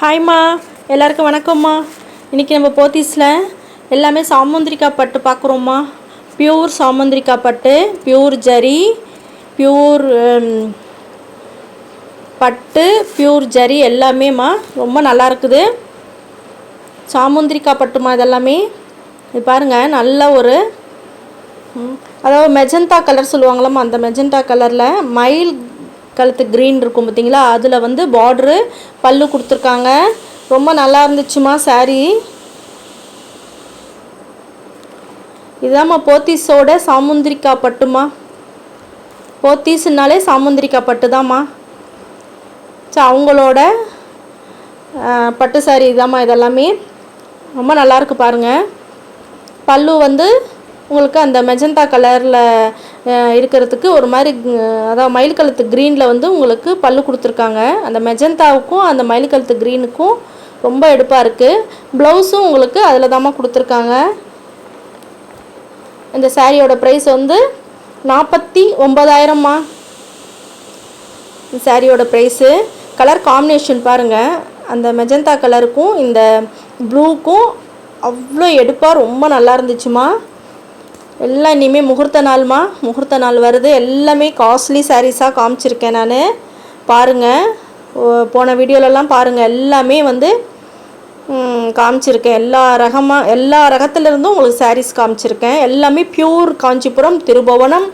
ஹாய்மா எல்லாருக்கும் வணக்கம்மா இன்றைக்கி நம்ம போத்தீஸில் எல்லாமே சாமுந்திரிக்காய் um, பட்டு பார்க்குறோம்மா பியூர் சாமுந்திரிக்காய் பட்டு பியூர் ஜரி பியூர் பட்டு பியூர் ஜரி எல்லாமேம்மா ரொம்ப நல்லா இருக்குது. சாமுந்திரிக்காய் பட்டுமா இதெல்லாமே. இது பாருங்கள் நல்ல ஒரு அதாவது மெஜந்தா கலர் சொல்லுவாங்களாம்மா அந்த மெஜந்தா கலரில் மயில் கழுத்து க்ரீன் இருக்கும் பார்த்தீங்களா? அதில் வந்து பார்ட்ரு பல்லு கொடுத்துருக்காங்க. ரொம்ப நல்லா இருந்துச்சுமா சாரீ இதுதாம்மா போத்தீஸோட சாமுந்திரிக்கா பட்டுமா? போத்தீஸ்னாலே சாமுந்திரிக்கா பட்டு தாம்மா ஸோ அவங்களோட பட்டு சாரீ இதாம்மா இதெல்லாமே. ரொம்ப நல்லா இருக்கு பாருங்கள் பல்லு வந்து உங்களுக்கு அந்த மெஜந்தா கலரில் இருக்கிறதுக்கு ஒரு மாதிரி அதாவது மயில் கழுத்து க்ரீனில் வந்து உங்களுக்கு பல்லு கொடுத்துருக்காங்க. அந்த மெஜந்தாவுக்கும் அந்த மயில் கழுத்து க்ரீனுக்கும் ரொம்ப எடுப்பாக இருக்குது ப்ளவுஸும் உங்களுக்கு அதில் தாம்மா கொடுத்துருக்காங்க. இந்த சாரியோட ப்ரைஸ் வந்து நாற்பத்தி ஒம்பதாயிரம்மா இந்த சாரியோட ப்ரைஸு கலர் காம்பினேஷன் பாருங்கள் அந்த மெஜந்தா கலருக்கும் இந்த ப்ளூக்கும் அவ்வளோ எடுப்பாக ரொம்ப நல்லா இருந்துச்சுமா. எல்லாம் இனிமேல் முகூர்த்த நாள்மா. முகூர்த்த நாள் வருது. எல்லாமே காஸ்ட்லி சாரீஸாக காமிச்சிருக்கேன் நான். பாருங்கள் போன வீடியோலலாம் பாருங்கள் எல்லாமே வந்து காமிச்சிருக்கேன். எல்லா ரகமாக எல்லா ரகத்துலேருந்தும் உங்களுக்கு சாரீஸ் காமிச்சிருக்கேன். எல்லாமே பியூர் காஞ்சிபுரம் திருபுவனம்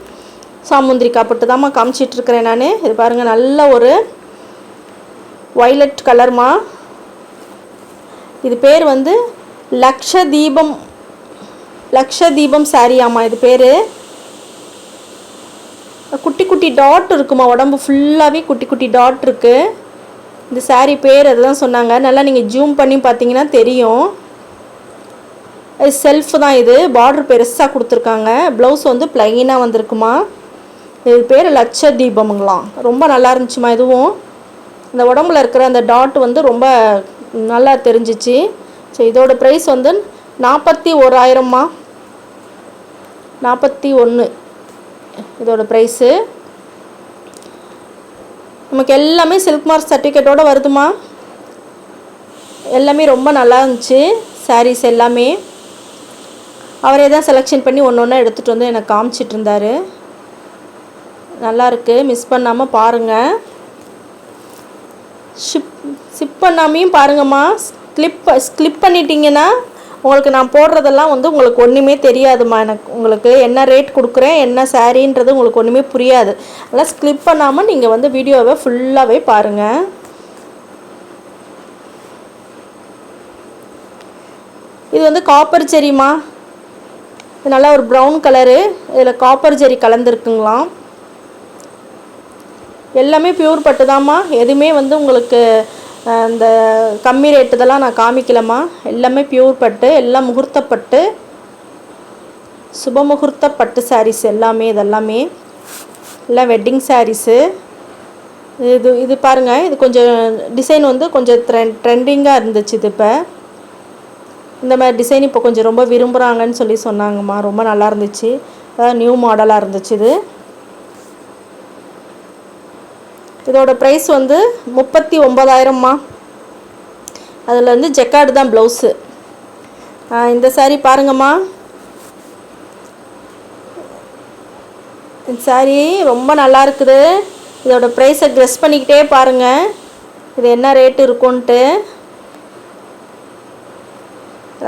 சாமுந்திரிக்கா பட்டு தாம்மா காமிச்சிட்ருக்கிறேன் நான். இது பாருங்கள் நல்ல ஒரு வைலட் கலர்மா இது பேர் வந்து லக்ஷதீபம் லக்ஷதீபம் சாரியாம்மா இது பேர். குட்டி குட்டி டாட் இருக்குமா உடம்பு ஃபுல்லாகவே குட்டி குட்டி டாட் இருக்குது இந்த சாரீ பேர் அதுதான் சொன்னாங்க. நல்லா நீங்கள் ஜூம் பண்ணி பார்த்தீங்கன்னா தெரியும். அது செல்ஃப் தான் இது. பார்டர் பெருசாக கொடுத்துருக்காங்க. ப்ளவுஸ் வந்து ப்ளைனாக வந்திருக்குமா? இது பேர் லட்ச தீபமுங்களாம் ரொம்ப நல்லா இருந்துச்சுமா இதுவும். இந்த உடம்புல இருக்கிற அந்த டாட் வந்து ரொம்ப நல்லா தெரிஞ்சிச்சு. சரி இதோட ப்ரைஸ் வந்து நாற்பத்தி ஓராயிரம்மா. நாற்பத்தி ஒன்று இதோட ப்ரைஸு நமக்கு எல்லாமே சில்க் மார்க் சர்டிஃபிகேட்டோட வருதுமா? எல்லாமே ரொம்ப நல்லா இருந்துச்சு சாரீஸ் எல்லாமே. அவரே தான் செலெக்ஷன் பண்ணி ஒன்று ஒன்றா எடுத்துகிட்டு வந்து எனக்கு காமிச்சிட்டு இருந்தார். நல்லாயிருக்கு மிஸ் பண்ணாமல் பாருங்கள் ஷிப் ஷிப் பண்ணாமையும் பாருங்கம்மா. ஸ்லிப் ஸ்லிப் பண்ணிட்டீங்கன்னா உங்களுக்கு நான் போடுறதெல்லாம் வந்து உங்களுக்கு ஒன்றுமே தெரியாதும்மா. எனக்கு உங்களுக்கு என்ன ரேட் கொடுக்குறேன் என்ன சாரீன்றது உங்களுக்கு ஒன்றுமே புரியாது. அதெல்லாம் ஸ்கிப் பண்ணாமல் நீங்கள் வந்து வீடியோவை ஃபுல்லாகவே பாருங்கள் இது வந்து காப்பர் செரிமா இது நல்லா ஒரு ப்ரௌன் கலரு இதில் காப்பர் ஜெரி கலந்துருக்குங்களாம். எல்லாமே பியூர் பட்டு தாம்மா எதுவுமே வந்து உங்களுக்கு இந்த கம்மி ரேட்டு இதெல்லாம் நான் காமிக்கலம்மா. எல்லாமே பியூர் பட்டு எல்லாம் முகூர்த்த பட்டு சுப முகூர்த்த பட்டு சாரீஸ் எல்லாமே இதெல்லாமே. எல்லாம் வெட்டிங் சாரீஸு இது இது பாருங்கள் இது கொஞ்சம் டிசைன் வந்து கொஞ்சம் ட்ரெண்ட் ட்ரெண்டிங்காக இருந்துச்சு இது இப்போ. இந்த மாதிரி டிசைன் இப்போ கொஞ்சம் ரொம்ப விரும்புகிறாங்கன்னு சொல்லி சொன்னாங்கம்மா. ரொம்ப நல்லா இருந்துச்சு. அதாவது நியூ மாடலாக இருந்துச்சு இது. இதோட ப்ரைஸ் வந்து முப்பத்தி ஒம்பதாயிரம்மா அதில் வந்து ஜெக்கார்டு தான் ப்ளவுஸு இந்த சாரீ பாருங்கம்மா. இந்த சாரீ ரொம்ப நல்லா இருக்குது. இதோட ப்ரைஸை ட்ரெஸ் பண்ணிக்கிட்டே பாருங்கள் இது என்ன ரேட்டு இருக்கும்ன்ட்டு.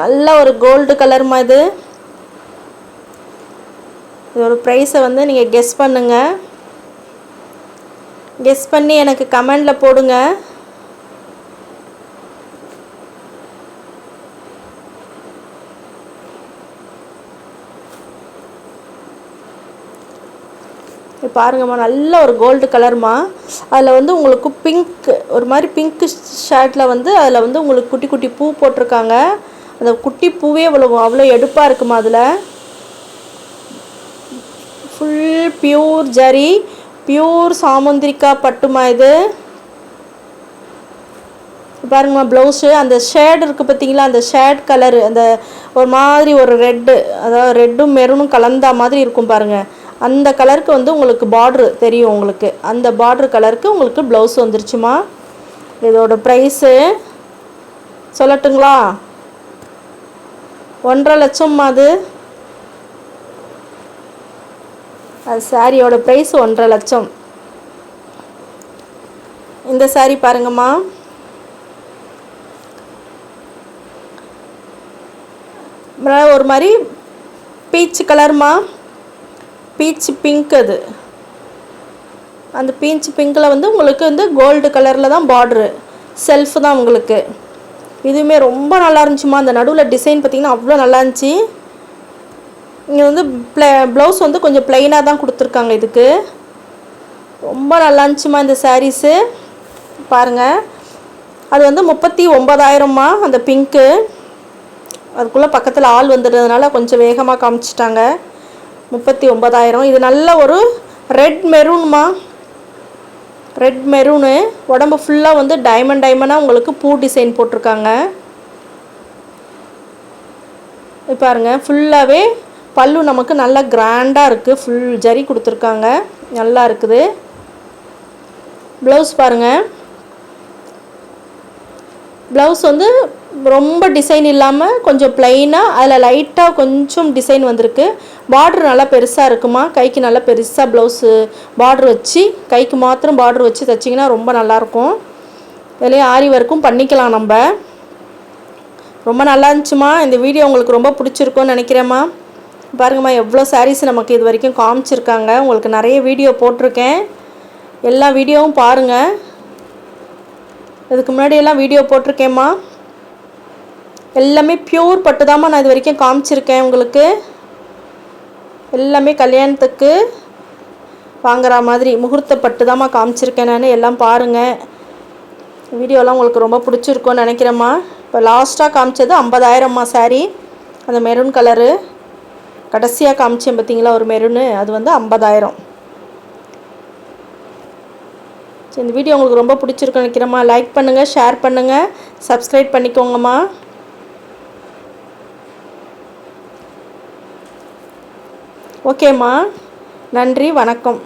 நல்ல ஒரு கோல்டு கலர்மா இது. இதோட ப்ரைஸை வந்து நீங்கள் கெஸ் பண்ணுங்கள் கெஸ் பண்ணி எனக்கு கமெண்டில் போடுங்க. பாருங்கம்மா நல்ல ஒரு கோல்டு கலர்மா அதில் வந்து உங்களுக்கு பிங்க் ஒரு மாதிரி பிங்க் ஷர்ட்டில் வந்து அதில் வந்து உங்களுக்கு குட்டி குட்டி பூ போட்டிருக்காங்க. அந்த குட்டி பூவே அவ்வளோ அவ்வளோ எடுப்பாக இருக்குமா அதில்? ஃபுல் பியூர் ஜரி பியூர் சாமுந்திரிக்கா பட்டுமா இது? பாருங்கம்மா ப்ளவுஸு அந்த ஷேட் இருக்குது பார்த்தீங்களா? அந்த ஷேட் கலரு அந்த ஒரு மாதிரி ஒரு ரெட்டு அதாவது ரெட்டும் மெரூனும் கலந்தா மாதிரி இருக்கும் பாருங்கள் அந்த கலருக்கு வந்து உங்களுக்கு பார்ட்ரு தெரியும் உங்களுக்கு. அந்த பார்ட்ரு கலருக்கு உங்களுக்கு ப்ளவுஸ் வந்துருச்சுமா? இதோட ப்ரைஸு சொல்லட்டுங்களா? ஒன்றரை லட்சம்மா அது. அது சாரியோட ப்ரைஸ் ஒன்றரை லட்சம். இந்த சாரி பாருங்கம்மா. ஒரு மாதிரி பீச் கலர்மா பீச் பிங்க் அது. அந்த பீச் பிங்க்கில் வந்து உங்களுக்கு வந்து கோல்டு கலரில் தான் பார்ட்ரு செல்ஃப் தான் உங்களுக்கு. இதுவுமே ரொம்ப நல்லா இருந்துச்சுமா அந்த நடுவில் டிசைன் பார்த்திங்கன்னா அவ்வளோ நல்லா இருந்துச்சு. இங்கே வந்து ப்ளே ப்ளவுஸ் வந்து கொஞ்சம் ப்ளைனாக தான் கொடுத்துருக்காங்க இதுக்கு. ரொம்ப நல்லா இருந்துச்சுமா இந்த சாரீஸு பாருங்கள் அது வந்து முப்பத்தி ஒம்பதாயிரம்மா அந்த பிங்க்கு அதுக்குள்ளே பக்கத்தில் ஆள் வந்துடுறதுனால கொஞ்சம் வேகமாக காமிச்சிட்டாங்க. முப்பத்தி ஒம்பதாயிரம் இது நல்ல ஒரு ரெட் மெரூன்மா ரெட் மெரூனு உடம்பு ஃபுல்லாக வந்து டைமண்ட் டைமண்டாக உங்களுக்கு பூ டிசைன் போட்டிருக்காங்க. பாருங்கள் ஃபுல்லாகவே பல்லு நமக்கு நல்லா கிராண்டாக இருக்குது ஃபுல் ஜரி கொடுத்துருக்காங்க. நல்லா இருக்குது. ப்ளவுஸ் பாருங்கள் ப்ளவுஸ் வந்து ரொம்ப டிசைன் இல்லாமல் கொஞ்சம் ப்ளைனாக அதில் லைட்டாக கொஞ்சம் டிசைன் வந்திருக்கு. பார்ட்ரு நல்லா பெருசாக இருக்குமா? கைக்கு நல்லா பெருசாக ப்ளவுஸு பார்ட்ரு வச்சு கைக்கு மாத்திரம் பார்ட்ரு வச்சு தைச்சிங்கன்னா ரொம்ப நல்லாயிருக்கும். இதுலேயே ஆரி ஒர்க்கும் பண்ணிக்கலாம் நம்ம. ரொம்ப நல்லா இருந்துச்சுமா? இந்த வீடியோ உங்களுக்கு ரொம்ப பிடிச்சிருக்கும்னு நினைக்கிறேம்மா. பாருங்கம்மா எவ்வளோ சாரீஸ் நமக்கு இது வரைக்கும் காமிச்சிருக்காங்க. உங்களுக்கு நிறைய வீடியோ போட்டிருக்கேன். எல்லா வீடியோவும் பாருங்கள் இதுக்கு முன்னாடி எல்லாம் வீடியோ போட்டிருக்கேம்மா. எல்லாமே பியூர் பட்டு தாம்மா நான் இது வரைக்கும் காமிச்சிருக்கேன் உங்களுக்கு. எல்லாமே கல்யாணத்துக்கு வாங்குற மாதிரி முகூர்த்த பட்டு தாம்மா காமிச்சிருக்கேன் நான். எல்லாம் பாருங்கள் வீடியோலாம் உங்களுக்கு ரொம்ப பிடிச்சிருக்கும்னு நினைக்கிறேம்மா. இப்போ லாஸ்ட்டாக காமிச்சது ஐம்பதாயிரம்மா சாரீ அந்த மெரூன் கலரு கடைசியாக காமிச்சேன் பார்த்தீங்களா ஒரு மெருனு அது வந்து ஐம்பதாயிரம். சரி இந்த வீடியோ உங்களுக்கு ரொம்ப பிடிச்சிருக்குன்னு நினைக்கிறேம்மா. லைக் பண்ணுங்கள் ஷேர் பண்ணுங்கள் சப்ஸ்கிரைப் பண்ணிக்கோங்கம்மா. ஓகேம்மா நன்றி வணக்கம்.